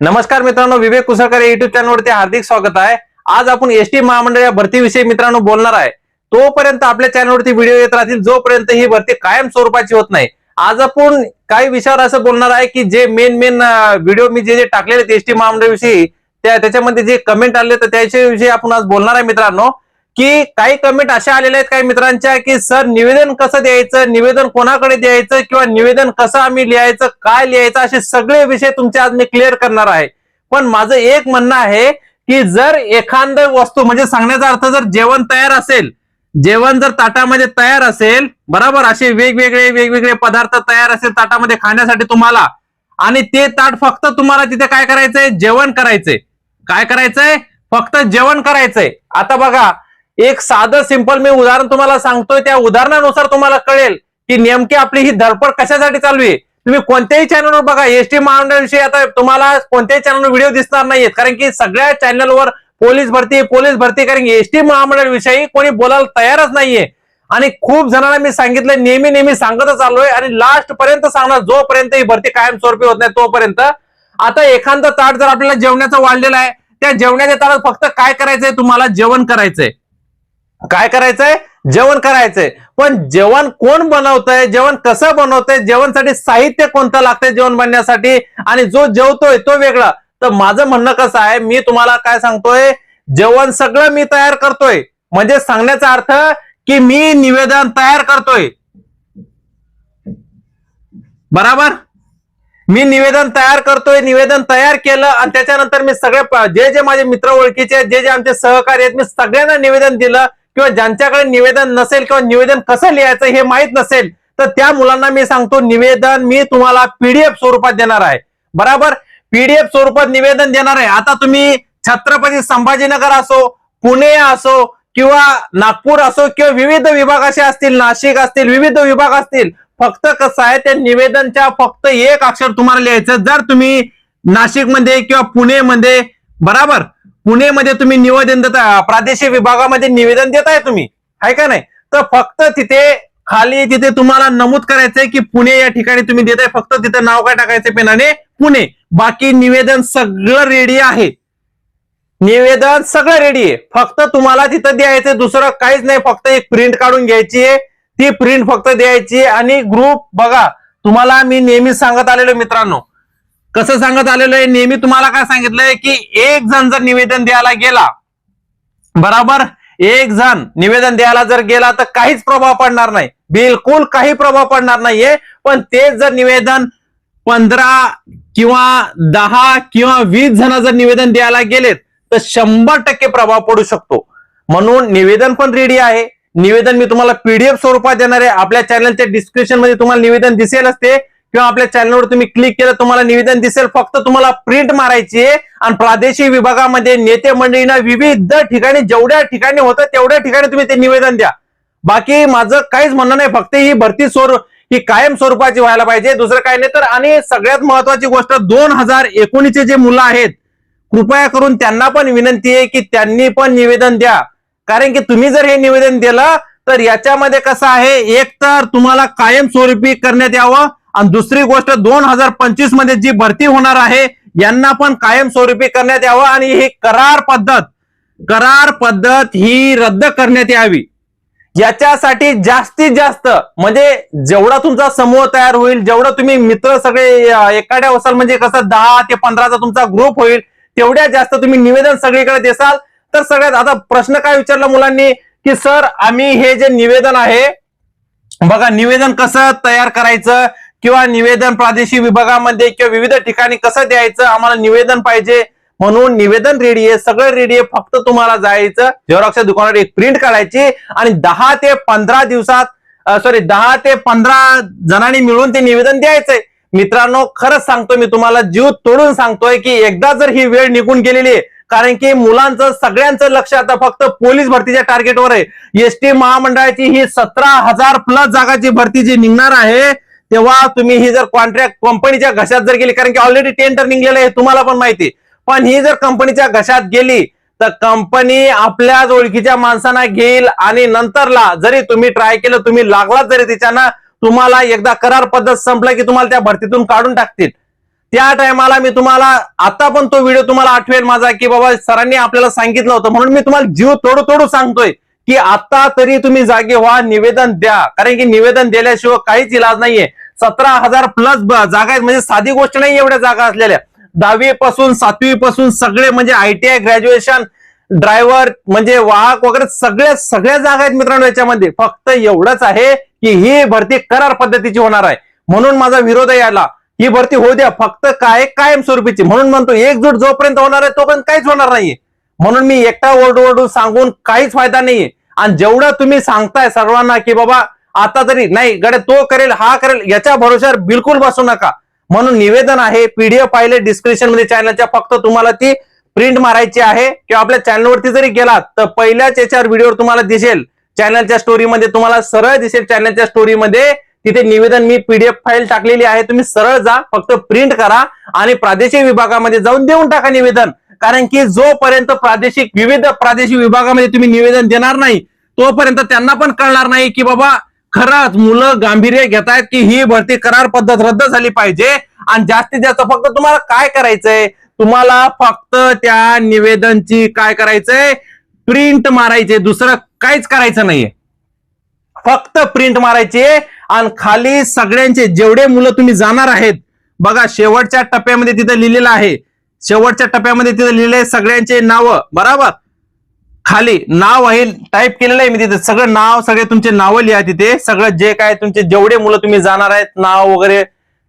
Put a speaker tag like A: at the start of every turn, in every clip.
A: नमस्कार मित्रांनो विवेक कुसळकर युट्यूब चॅनलवरती हार्दिक स्वागत आहे. आज आपण एस टी महामंडळ या भरतीविषयी मित्रांनो बोलणार आहे. तोपर्यंत आपल्या चॅनलवरती व्हिडिओ येत राहतील जोपर्यंत ही भरती कायम स्वरूपाची होत नाही. आज आपण काही विषयावर असं बोलणार आहे की जे मेन मेन व्हिडिओ मी जे जे टाकलेले एस टी महामंडळाविषयी त्या त्याच्यामध्ये जे कमेंट आले तर त्याच्याविषयी आपण आज बोलणार आहे मित्रांनो. की काही कमेंट अशा आलेल्या आहेत काही मित्रांच्या की सर निवेदन कसं द्यायचं? निवेदन कोणाकडे द्यायचं? किंवा निवेदन कसं आम्ही लिहायचं? काय लिहायचं? असे सगळे विषय तुमचे आज मी क्लिअर करणार आहे. पण माझं एक म्हणणं आहे की जर एखाद वस्तू म्हणजे सांगण्याचा अर्थ जर जेवण तयार असेल जेवण जर ताटामध्ये तयार असेल बरोबर असे वेगवेगळे वेगवेगळे पदार्थ तयार असेल ताटामध्ये खाण्यासाठी तुम्हाला आणि ते ताट फक्त तुम्हाला तिथे काय करायचंय? जेवण करायचंय. काय करायचंय? फक्त जेवण करायचंय. आता बघा एक साधं सिंपल मी उदाहरण तुम्हाला सांगतोय त्या उदाहरणानुसार तुम्हाला कळेल की नेमकी आपली ही धडपड कशासाठी चालू आहे. तुम्ही कोणत्याही चॅनलवर बघा एसटी महामंडळाविषयी आता तुम्हाला कोणत्याही चॅनलवर व्हिडिओ दिसणार नाहीयेत. कारण की सगळ्या चॅनलवर पोलीस भरती पोलीस भरती कारण एसटी महामंडळाविषयी कोणी बोलायला तयारच नाहीये. आणि खूप जणांना मी सांगितलं नेहमी नेहमी सांगतच आलोय आणि लास्ट पर्यंत सांगणार जोपर्यंत ही भरती कायमस्वरूपी होत नाही तोपर्यंत. आता एखादा ताट जर आपल्याला जेवणाचं वाढलेलं आहे त्या जेवणाच्या ताटात फक्त काय करायचंय? तुम्हाला जेवण करायचंय. काय करायचंय? जेवण करायचंय. पण जेवण कोण बनवतंय? जेवण कसं बनवतंय? जेवणसाठी साहित्य कोणतं लागतंय जेवण बनण्यासाठी? आणि जो जेवतोय तो वेगळा. तर माझं म्हणणं कसं आहे मी तुम्हाला काय सांगतोय जेवण सगळं मी तयार करतोय. म्हणजे सांगण्याचा अर्थ की मी निवेदन तयार करतोय. बराबर? मी निवेदन तयार करतोय निवेदन तयार केलं आणि त्याच्यानंतर मी सगळे जे जे माझे मित्र ओळखीचे जे जे आमचे सहकारी आहेत मी सगळ्यांना निवेदन दिलं. किंवा ज्यांच्याकडे निवेदन नसेल किंवा निवेदन कसं लिहायचं हे माहीत नसेल तर त्या मुलांना मी सांगतो निवेदन मी तुम्हाला पीडीएफ स्वरूपात देणार आहे. बराबर? पीडीएफ स्वरूपात निवेदन देणार आहे. आता तुम्ही छत्रपती संभाजीनगर असो पुणे असो किंवा नागपूर असो किंवा विविध विभाग असे असतील नाशिक असतील विविध विभाग असतील फक्त कसं आहे त्या निवेदनच्या फक्त एक अक्षर तुम्हाला लिहायचं जर तुम्ही नाशिकमध्ये किंवा पुणेमध्ये बराबर? पुणेमध्ये तुम्ही निवेदन देता प्रादेशिक विभागामध्ये निवेदन देताय तुम्ही आहे का नाही? तर फक्त तिथे खाली तिथे तुम्हाला नमूद करायचंय की पुणे या ठिकाणी तुम्ही देताय फक्त तिथे नाव काय टाकायचं पेनाने? पुणे. बाकी निवेदन सगळं रेडी आहे. निवेदन सगळं रेडी आहे. फक्त तुम्हाला तिथं द्यायचं दुसरं काहीच नाही फक्त एक प्रिंट काढून घ्यायची आहे. ती प्रिंट फक्त द्यायची आणि ग्रुप बघा. तुम्हाला मी नेहमी सांगत आलेलो मित्रांनो कसं सांगत आलेलो आहे? नेहमी तुम्हाला काय सांगितलंय की एक जण जर निवेदन द्यायला गेला बराबर? एक जण निवेदन द्यायला जर गेला तर काहीच प्रभाव पडणार नाही. बिलकुल काही प्रभाव पडणार नाहीये. पण तेच जर निवेदन पंधरा किंवा दहा किंवा वीस जण जर निवेदन द्यायला गेलेत तर शंभर टक्के प्रभाव पडू शकतो. म्हणून निवेदन पण रेडी आहे. निवेदन मी तुम्हाला पीडीएफ स्वरूपात देणार आहे. आपल्या चॅनलच्या डिस्क्रिप्शनमध्ये तुम्हाला निवेदन दिसेल असते किंवा आपल्या चॅनलवर तुम्ही क्लिक केलं तुम्हाला निवेदन दिसेल फक्त तुम्हाला प्रिंट मारायची आहे. आणि प्रादेशिक विभागामध्ये नेते मंडळींना विविध ठिकाणी जेवढ्या ठिकाणी होतं तेवढ्या ठिकाणी तुम्ही ते निवेदन द्या. बाकी माझं काहीच म्हणणं नाही फक्त ही भरती स्वरूप ही कायम स्वरूपाची व्हायला पाहिजे. दुसरं काही नाही तर आणि सगळ्यात महत्वाची गोष्ट दोन हजार एकोणीसचे जे मुलं आहेत कृपया करून त्यांना पण विनंती आहे की त्यांनी पण निवेदन द्या. कारण की तुम्ही जर हे निवेदन दिलं तर याच्यामध्ये कसं आहे एक तर तुम्हाला कायम स्वरूपी करण्यात यावं आणि दुसरी गोष्ट दोन हजार पंचवीसमध्ये जी भरती होणार आहे यांना पण कायमस्वरूपी करण्यात यावं आणि ही करार पद्धत करार पद्धत ही रद्द करण्यात यावी. याच्यासाठी जास्तीत जास्त म्हणजे जेवढा तुमचा समूह तयार होईल जेवढा तुम्ही मित्र सगळे एखाद्या असाल म्हणजे कसं दहा ते पंधराचा तुमचा ग्रुप होईल तेवढ्या जास्त तुम्ही निवेदन सगळीकडे देसाल. तर सगळ्यात आता प्रश्न काय विचारला मुलांनी की सर आम्ही हे जे निवेदन आहे बघा निवेदन कसं तयार करायचं किंवा निवेदन प्रादेशिक विभागामध्ये किंवा विविध ठिकाणी कसं द्यायचं? आम्हाला निवेदन पाहिजे. म्हणून निवेदन रेडी आहे. सगळं रेडी आहे. फक्त तुम्हाला जायचं. झेरॉक्सच्या दुकानावर एक प्रिंट काढायची आणि दहा ते पंधरा दिवसात सॉरी दहा ते पंधरा जणांनी मिळून ते निवेदन द्यायचंय. मित्रांनो खरंच सांगतो मी तुम्हाला जीव तोडून सांगतोय की एकदा जर ही वेळ निघून गेलेली आहे कारण की मुलांचं सगळ्यांचं लक्ष आता फक्त पोलीस भरतीच्या टार्गेटवर आहे. एसटी महामंडळाची ही सतरा हजार प्लस जागाची भरती जी निघणार आहे तेव्हा तुम्ही ही जर कॉन्ट्रॅक्ट कंपनीच्या घशात जर गेली कारण की ऑलरेडी टेंडर निघलेलं आहे तुम्हाला पण माहिती आहे. पण ही जर कंपनीच्या घशात गेली तर कंपनी आपल्याच ओळखीच्या माणसांना घेईल आणि नंतरला जरी तुम्ही ट्राय केलं तुम्ही लागलात जरी तिच्यानं तुम्हाला एकदा करार पद्धत संपला की तुम्हाला त्या भरतीतून काढून टाकतील. त्या टायमाला मी तुम्हाला आता पण तो व्हिडिओ तुम्हाला आठवेल माझा की बाबा सरांनी आपल्याला सांगितलं होतं. म्हणून मी तुम्हाला जीव तोडू तोडू सांगतोय की आता तरी तुम्ही जागे व्हा निवेदन द्या. कारण की निवेदन दिल्याशिवाय काहीच इलाज नाहीये. सतरा हजार प्लस जागा आहेत. म्हणजे साधी गोष्ट नाही एवढ्या जागा असलेल्या. दहावी पासून सातवी पासून सगळे म्हणजे आयटीआय ग्रॅज्युएशन ड्रायव्हर म्हणजे वाहक वगैरे सगळ्या सगळ्या जागा आहेत मित्रांनो याच्यामध्ये. फक्त एवढंच आहे की ही भरती करार पद्धतीची होणार आहे. म्हणून माझा विरोध आहे याला. ही भरती होऊ द्या. फक्त काय कायमस्वरूपीची. म्हणून म्हणतो एकजूट जोपर्यंत होणार आहे तोपर्यंत काहीच होणार नाहीये. म्हणून मी एकटा ओरडू ओरडू सांगून काहीच फायदा नाहीये. आणि जेवढं तुम्ही सांगताय सर्वांना की बाबा आता तरी नाही गडे तो करेल हा करेल याच्या भरोश्यावर बिलकुल बसू नका. म्हणून निवेदन आहे पीडीएफ पाहिले डिस्क्रिप्शनमध्ये चॅनलच्या फक्त तुम्हाला ती प्रिंट मारायची आहे. किंवा आपल्या चॅनलवरती जरी गेलात तर पहिल्याच याच्यावर व्हिडिओ तुम्हाला दिसेल. चॅनलच्या स्टोरीमध्ये तुम्हाला सरळ दिसेल चॅनलच्या स्टोरीमध्ये तिथे निवेदन मी पीडीएफ फाईल टाकलेली आहे. तुम्ही सरळ जा फक्त प्रिंट करा आणि प्रादेशिक विभागामध्ये जाऊन देऊन टाका निवेदन. कारण की जोपर्यंत प्रादेशिक विविध प्रादेशिक विभागामध्ये तुम्ही निवेदन देणार नाही तोपर्यंत त्यांना पण कळणार नाही की बाबा खरंच मुलं गांभीर्य घेत आहेत की ही भरती करार पद्धत रद्द झाली पाहिजे. आणि जास्तीत जास्त फक्त तुम्हाला काय करायचंय? तुम्हाला फक्त त्या निवेदनची काय करायचंय? प्रिंट मारायचे. दुसरं काहीच करायचं नाहीये. फक्त प्रिंट मारायचे आणि खाली सगळ्यांचे जेवढे मुलं तुम्ही जाणार आहेत बघा शेवटच्या टप्प्यामध्ये तिथं लिहिलेलं आहे. शेवटच्या टप्प्यामध्ये तिथं लिहिले सगळ्यांचे नावं. बरोबर? खाली नाव आहे टाईप केलेलं आहे मी तिथे. सगळं नाव सगळे तुमचे नावं लिहा तिथे. सगळं जे काय तुमचे जेवढे मुलं तुम्ही जाणार आहेत नाव वगैरे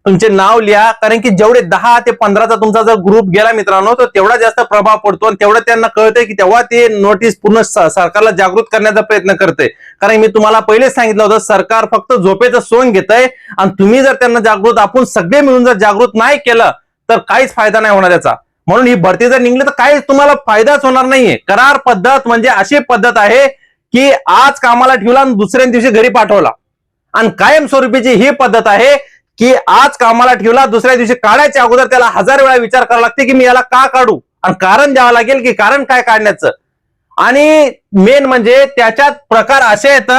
A: तुमचे नाव लिहा. कारण की जेवढे दहा ते पंधराचा तुमचा जर ग्रुप गेला मित्रांनो तर तेवढा जास्त प्रभाव पडतो आणि तेवढं त्यांना कळतंय की तेव्हा ते नोटीस पूर्ण सरकारला जागृत करण्याचा प्रयत्न करते कारण मी तुम्हाला पहिलेच सांगितलं होतं सरकार फक्त झोपेचं सोंग घेतंय आणि तुम्ही जर त्यांना जागृत आपण सगळे मिळून जर जागृत नाही केलं तर काहीच फायदा नाही होणार त्याचा म्हणून ही भरती जर निघली तर काहीच तुम्हाला फायदाच होणार नाहीये. करार पद्धत म्हणजे अशी पद्धत आहे की आज कामाला ठेवला आणि दुसऱ्या दिवशी घरी पाठवला. आणि कायमस्वरूपीची ही पद्धत आहे की आज कामाला ठेवला दुसऱ्या दिवशी काढायच्या अगोदर त्याला हजार वेळा विचार करावा लागते की मी याला का काढू? आणि कारण द्यावं लागेल की कारण काय काढण्याचं? आणि मेन म्हणजे त्याच्यात प्रकार असे आहेत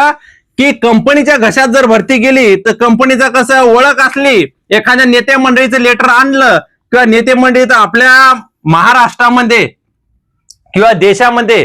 A: की कंपनीच्या घशात जर भरती गेली तर कंपनीचा कसं ओळख असली एखाद्या नेते मंडळीचं लेटर आणलं किंवा नेते मंडळी तर आपल्या महाराष्ट्रामध्ये किंवा देशामध्ये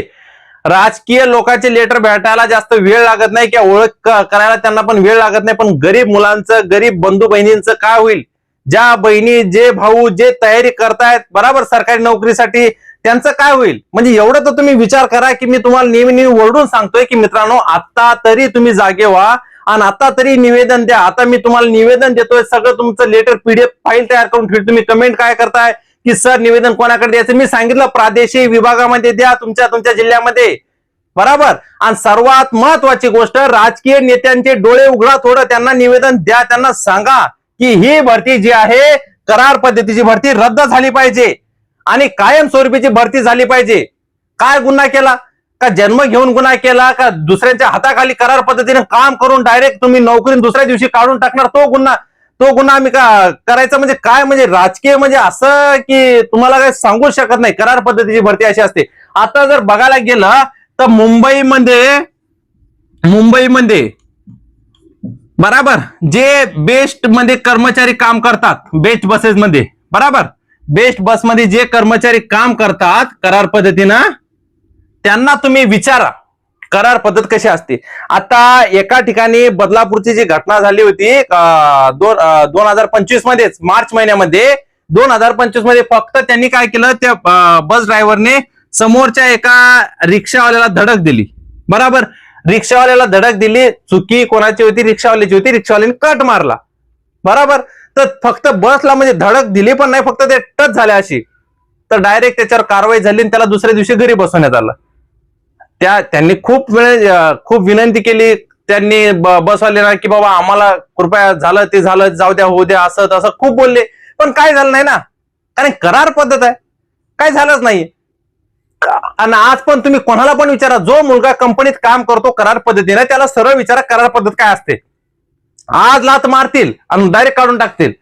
A: राजकीय लोकांचे लेटर भेटायला जास्त वेळ लागत नाही किंवा ओळख करायला त्यांना पण वेळ लागत नाही. पण गरीब मुलांचं गरीब बंधू बहिणींचं काय होईल? ज्या बहिणी जे भाऊ जे तयारी करतायत बराबर सरकारी नोकरीसाठी त्यांचं काय होईल? म्हणजे एवढं तर तुम्ही विचार करा की मी तुम्हाला नेहमी नेहमी ओरडून सांगतोय की मित्रांनो आता तरी तुम्ही जागे व्हा. आणि आता तरी निवेदन द्या. आता मी तुम्हाला निवेदन देतोय सगळं तुमचं लेटर पीडीएफ फाईल तयार करून ठेवली तुम्ही कमेंट काय करताय? की सर निवेदन कोणाकडे द्यायचं? मी सांगितलं प्रादेशिक विभागामध्ये द्या तुमच्या तुमच्या जिल्ह्यामध्ये. बरोबर? आणि सर्वात महत्वाची गोष्ट राजकीय नेत्यांचे डोळे उघडा थोडं त्यांना निवेदन द्या त्यांना सांगा की ही भरती जी आहे करार पद्धतीची भरती रद्द झाली पाहिजे. आणि कायमस्वरूपीची भरती झाली पाहिजे. काय गुन्हा केला? का जन्म घेऊन गुन्हा केला का दुसऱ्यांच्या हाताखाली करार पद्धतीने काम करून डायरेक्ट तुम्ही नोकरी दुसऱ्या दिवशी काढून टाकणार तो गुन्हा? तो गुन्हा आम्ही का करायचा म्हणजे काय? म्हणजे राजकीय म्हणजे असं की तुम्हाला काही सांगू शकत नाही. करार पद्धतीची भरती अशी असते. आता जर बघायला गेलं तर मुंबईमध्ये मुंबईमध्ये बराबर जे बेस्टमध्ये कर्मचारी काम करतात बेस्ट बसेस मध्ये बराबर? बेस्ट बसमध्ये जे कर्मचारी काम करतात करार पद्धतीनं त्यांना तुम्ही विचारा. करार पद्धत कशी असते? आता एका ठिकाणी बदलापूरची जी घटना झाली होती दोन दोन हजार पंचवीस मध्येच मार्च महिन्यामध्ये दोन हजार पंचवीसमध्ये फक्त त्यांनी काय केलं त्या बस ड्रायव्हरने समोरच्या एका रिक्षावाल्याला धडक दिली. बराबर? रिक्षावाल्याला धडक दिली चुकी कोणाची होती रिक्षावाल्याची होती रिक्षावाल्याने कट मारला. बराबर? तर फक्त बसला म्हणजे धडक दिली पण नाही फक्त ते टच झाले अशी. तर डायरेक्ट त्याच्यावर कारवाई झाली आणि त्याला दुसऱ्या दिवशी घरी बसवण्यात आलं. त्या त्यांनी खूप वेळ खूप विनंती केली. त्यांनी ब- बसवालेला की बाबा आम्हाला कृपया झालं ते झालं जाऊ द्या होऊ द्या असं तसं खूप बोलले. पण काय झालं नाही ना? कारण करार पद्धत आहे. काय झालंच नाही. आणि आज पण तुम्ही कोणाला पण विचारा जो मुलगा कंपनीत काम करतो करार पद्धतीने त्याला सरळ विचारा करार पद्धत काय असते. आज लात मारतील आणि डायरेक्ट काढून टाकतील.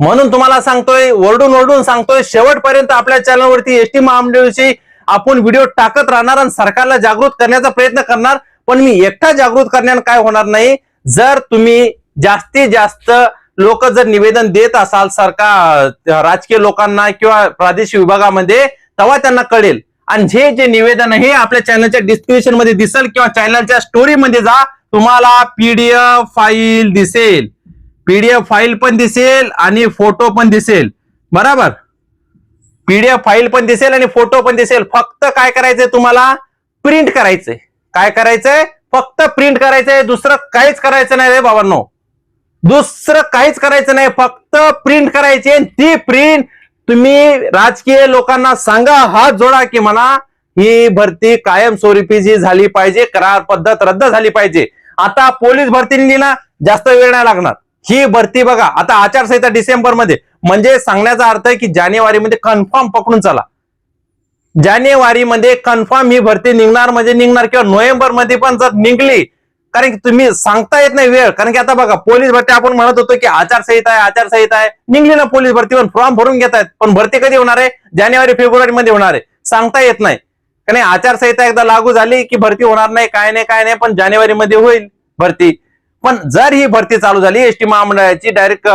A: म्हणून तुम्हाला सांगतोय ओरडून ओरडून सांगतोय शेवटपर्यंत आपल्या चॅनलवरती एसटी महामंडळची आपण व्हिडिओ टाकत राहणार आणि सरकारला जागृत करण्याचा प्रयत्न करणार पण मी एकटा जागृत करण्यानं काय होणार नाही. जर तुम्ही जास्तीत जास्त लोक जर निवेदन देत असाल सरकार राजकीय लोकांना किंवा प्रादेशिक विभागामध्ये तेव्हा त्यांना कळेल. आणि जे जे निवेदन आहे आपल्या चॅनलच्या डिस्क्रिप्शनमध्ये दिसेल किंवा चॅनलच्या स्टोरीमध्ये जा तुम्हाला पीडीएफ फाईल दिसेल. पीडीएफ फाईल पण दिसेल आणि फोटो पण दिसेल. बरोबर? पीडीएफ फाईल पण दिसेल आणि फोटो पण दिसेल. फक्त काय करायचंय तुम्हाला? प्रिंट करायचंय. काय करायचंय? फक्त प्रिंट करायचंय. दुसरं काहीच करायचं नाही रे बाबांनो. दुसरं काहीच करायचं नाही. फक्त प्रिंट करायची आणि ती प्रिंट तुम्ही राजकीय लोकांना सांगा. हात जोडा की म्हणा ही भरती कायमस्वरूपी जी झाली पाहिजे करार पद्धत रद्द झाली पाहिजे. आता पोलीस भरती ना जास्त वेळ नाही लागणार. ही भरती बघा. आता आचारसंहिता डिसेंबरमध्ये. म्हणजे सांगण्याचा अर्थ आहे की जानेवारीमध्ये कन्फर्म पकडून चला. जानेवारीमध्ये कन्फर्म ही भरती निघणार म्हणजे निघणार किंवा नोव्हेंबरमध्ये पण जर निघली कारण की तुम्ही सांगता येत नाही वेळ. कारण की आता बघा पोलीस भरती आपण म्हणत होतो की आचारसंहिता आहे आचारसंहिता आहे. निघली ना पोलीस भरती पण फॉर्म भरून घेत आहेत. पण भरती कधी होणार आहे? जानेवारी फेब्रुवारी मध्ये होणार आहे. सांगता येत नाही. कारण आचारसंहिता एकदा लागू झाली की भरती होणार नाही काय नाही काय नाही पण जानेवारी मध्ये होईल भरती. पण जर ही भरती चालू झाली एसटी महामंडळाची डायरेक्ट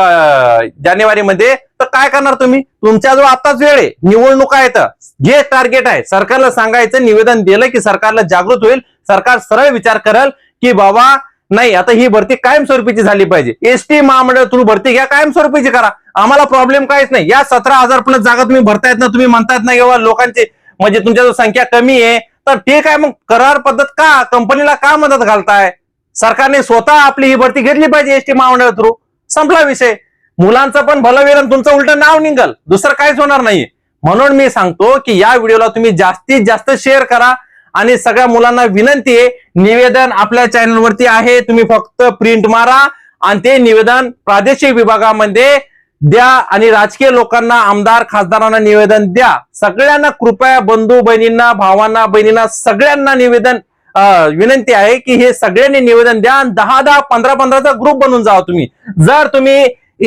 A: जानेवारी मध्ये तर काय करणार तुम्ही? तुमच्याजवळ आताच वेळ आहे. निवडणुका आहेत जे टार्गेट आहे सरकारला सांगायचं निवेदन दिलं की सरकारला जागृत होईल. सरकार सरळ विचार करेल की बाबा नाही आता ही भरती कायमस्वरूपीची झाली पाहिजे. एसटी महामंडळ थ्रू भरती घ्या कायमस्वरूपीची करा. आम्हाला प्रॉब्लेम काहीच नाही. या सतरा हजार प्लस जागा तुम्ही भरतायत ना तुम्ही म्हणतायत ना किंवा लोकांची म्हणजे तुमच्या संख्या कमी आहे. तर ठीक आहे मग करार पद्धत का? कंपनीला का मदत घालताय? सरकारने स्वतः आपली ही भरती घेतली पाहिजे एसटी महामंडळ थ्रू. संपला विषय. मुलांचं पण भलं वेळ तुमचं उलट नाव निघल. दुसरं काहीच होणार नाही म्हणून मी सांगतो की या व्हिडिओला तुम्ही जास्तीत जास्त शेअर करा आणि सगळ्या मुलांना विनंती आहे निवेदन आपल्या चॅनलवरती आहे. तुम्ही फक्त प्रिंट मारा आणि ते निवेदन प्रादेशिक विभागामध्ये द्या आणि राजकीय लोकांना आमदार खासदारांना निवेदन द्या. सगळ्यांना कृपया बंधू बहिणींना भावांना बहिणींना सगळ्यांना निवेदन विनंती आहे की हे सगळ्यांनी निवेदन द्या आणि दहा दहा पंधरा पंधराचा ग्रुप बनून जावा तुम्ही. जर तुम्ही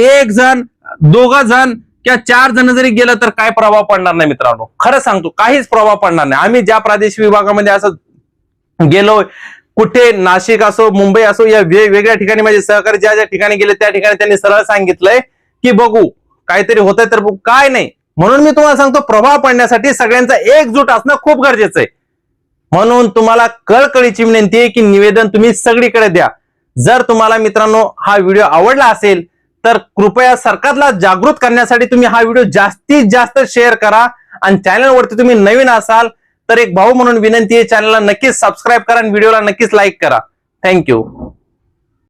A: एक जण दोघा जण किंवा चार जण जरी गेलं तर काय प्रभाव पडणार नाही मित्रांनो. खरं सांगतो काहीच प्रभाव पडणार नाही. आम्ही ज्या प्रादेशिक विभागामध्ये असं गेलो कुठे नाशिक असो मुंबई असो या वेगवेगळ्या ठिकाणी माझे सहकारी ज्या ज्या ठिकाणी गेले त्या ठिकाणी त्यांनी सरळ सांगितलंय की बघू काहीतरी होतंय तर बघू काय नाही. म्हणून मी तुम्हाला सांगतो प्रभाव पडण्यासाठी सगळ्यांचा एकजूट असणं खूप गरजेचं आहे. म्हणून तुम्हाला कळकळीची विनंती आहे की निवेदन तुम्ही सगळीकडे द्या. जर तुम्हाला मित्रांनो हा व्हिडिओ आवडला असेल तर कृपया सरकारला जागृत करण्यासाठी तुम्ही हा व्हिडिओ जास्तीत जास्त शेअर करा आणि चॅनलवरती तुम्ही नवीन असाल तर एक भाऊ म्हणून विनंती आहे चॅनलला नक्कीच सबस्क्राईब करा आणि व्हिडिओला नक्कीच लाईक करा. थँक्यू